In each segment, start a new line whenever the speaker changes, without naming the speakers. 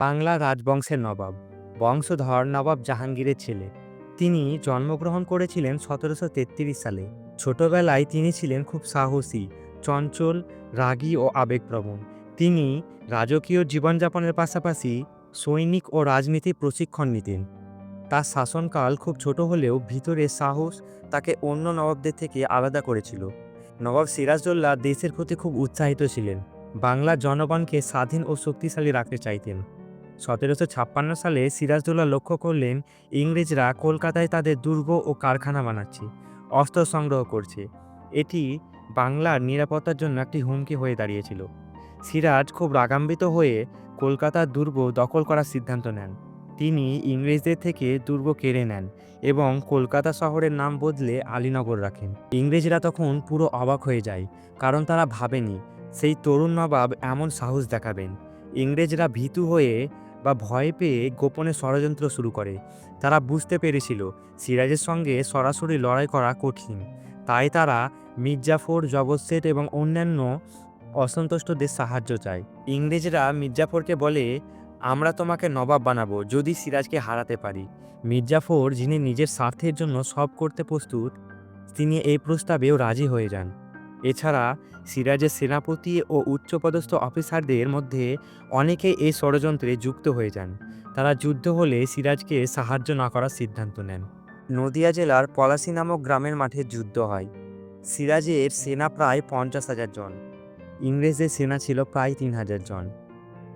বাংলা রাজবংশের নবাব, বংশধর নবাব জাহাঙ্গীরের ছেলে। তিনি জন্মগ্রহণ করেছিলেন সতেরোশো তেত্রিশ সালে। ছোটবেলায় তিনি ছিলেন খুব সাহসী, চঞ্চল, রাগী ও আবেগপ্রবণ। তিনি রাজকীয় জীবনযাপনের পাশাপাশি সৈনিক ও রাজনীতি প্রশিক্ষণ নিতেন। তার শাসনকাল খুব ছোট হলেও ভিতরে সাহস তাকে অন্য নবাবদের থেকে আলাদা করেছিল। নবাব সিরাজদৌল্লা দেশের প্রতি খুব উৎসাহিত ছিলেন। বাংলার জনগণকে স্বাধীন ও শক্তিশালী রাখতে চাইতেন। সতেরোশো ছাপ্পান্ন সালে সিরাজদৌল্লা লক্ষ্য করলেন, ইংরেজরা কলকাতায় তাদের দুর্গ ও কারখানা বানাচ্ছে, অস্ত্র সংগ্রহ করছে। এটি বাংলার নিরাপত্তার জন্য একটি হুমকি হয়ে দাঁড়িয়েছিল। সিরাজ খুব রাগান্বিত হয়ে কলকাতার দুর্গ দখল করার সিদ্ধান্ত নেন। তিনি ইংরেজদের থেকে দুর্গ কেড়ে নেন এবং কলকাতা শহরের নাম বদলে আলীনগর রাখেন। ইংরেজরা তখন পুরো অবাক হয়ে যায়, কারণ তারা ভাবেনি, সেই তরুণ নবাব এমন সাহস দেখাবেন। ইংরেজরা ভীতু হয়ে বা ভয় পেয়ে গোপনে ষড়যন্ত্র শুরু করে। তারা বুঝতে পেরেছিল, সিরাজের সঙ্গে সরাসরি লড়াই করা কঠিন। তাই তারা মির্জাফর জগৎ শেঠ এবং অন্যান্য অসন্তুষ্টদের সাহায্য চায়। ইংরেজরা মির্জাফরকে বলে, আমরা তোমাকে নবাব বানাবো যদি সিরাজকে হারাতে পারি। মির্জাফর, যিনি নিজের স্বার্থের জন্য সব করতে প্রস্তুত, তিনি এই প্রস্তাবেও রাজি হয়ে যান। এছাড়া সিরাজের সেনাপতি ও উচ্চপদস্থ অফিসারদের মধ্যে অনেকে এই ষড়যন্ত্রে যুক্ত হয়ে যান। তারা যুদ্ধ হলে সিরাজকে সাহায্য না করার সিদ্ধান্ত নেন। নদিয়া জেলার পলাশি নামক গ্রামের মাঠে যুদ্ধ হয়। সিরাজের সেনা প্রায় পঞ্চাশ হাজার জন। ইংরেজদের সেনা ছিল প্রায় তিন হাজার জন।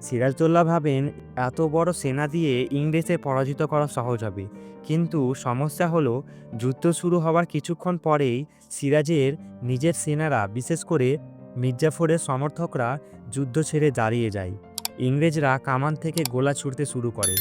সিরাজদৌল্লা ভাবেন, এত বড় সেনা দিয়ে ইংরেজদের পরাজিত করা সহজ হবে। কিন্তু সমস্যা হলো, যুদ্ধ শুরু হওয়ার কিছুক্ষণ পরেই সিরাজের নিজের সেনারা, বিশেষ করে মির্জাফরের সমর্থকরা, যুদ্ধ ছেড়ে দাঁড়িয়ে যায়। ইংরেজরা কামান থেকে গোলা ছুটতে শুরু করে।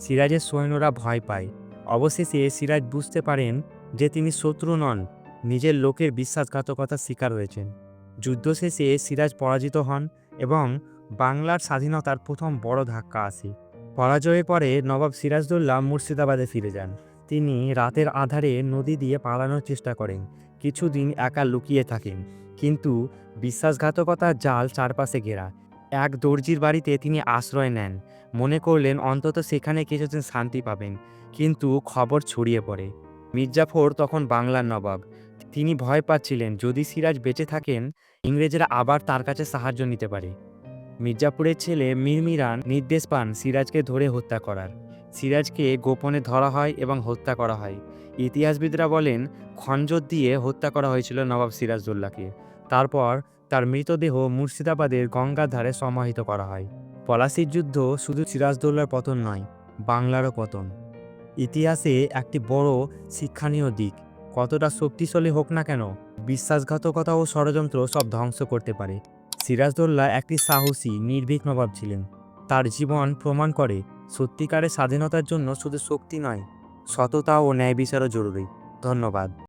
সিরাজের সৈন্যরা ভয় পায়। অবশেষে সিরাজ বুঝতে পারেন যে তিনি শত্রু নন, নিজের লোকের বিশ্বাসঘাতকতার শিকার হয়েছেন। যুদ্ধ শেষে সিরাজ পরাজিত হন এবং বাংলার স্বাধীনতার প্রথম বড় ধাক্কা আসে পরাজয়ের পরে নবাব সিরাজদৌল্লা মুর্শিদাবাদে ফিরে যান। তিনি রাতের আধারে নদী দিয়ে পালানোর চেষ্টা করেন, কিছুদিন একা লুকিয়ে থাকেন। কিন্তু বিশ্বাসঘাতকতার জাল চারপাশে ঘেরা। এক দর্জির বাড়িতে তিনি আশ্রয় নেন। মনে করলেন অন্তত সেখানে কিছুদিন শান্তি পাবেন। কিন্তু খবর ছড়িয়ে পড়ে। মির্জাফর তখন বাংলার নবাব। তিনি ভয় পাচ্ছিলেন যদি সিরাজ বেঁচে থাকেন, ইংরেজরা আবার তার কাছে সাহায্য নিতে পারে। মির্জাপুরের ছেলে মিরমিরান নির্দেশ পান সিরাজকে ধরে হত্যা করার। সিরাজকে গোপনে ধরা হয় এবং হত্যা করা হয়। ইতিহাসবিদরা বলেন খঞ্জর দিয়ে হত্যা করা হয়েছিল নবাব সিরাজদৌল্লাকে। তারপর তার মৃতদেহ মুর্শিদাবাদের গঙ্গার ধারে সমাহিত করা হয়। পলাশির যুদ্ধ শুধু সিরাজদৌল্লার পতন নয়, বাংলারও পতন। ইতিহাসে একটি বড় শিক্ষণীয় দিক। কতটা শক্তিশালী হোক না কেন, বিশ্বাসঘাতকতা ও ষড়যন্ত্র সব ধ্বংস করতে পারে। সিরাজদৌল্লা একটি সাহসী, নির্ভীক নবাব ছিলেন। তার জীবন প্রমাণ করে সত্যিকারের স্বাধীনতার জন্য শুধু শক্তি নয়, সততা ও ন্যায় বিচারও জরুরি। ধন্যবাদ।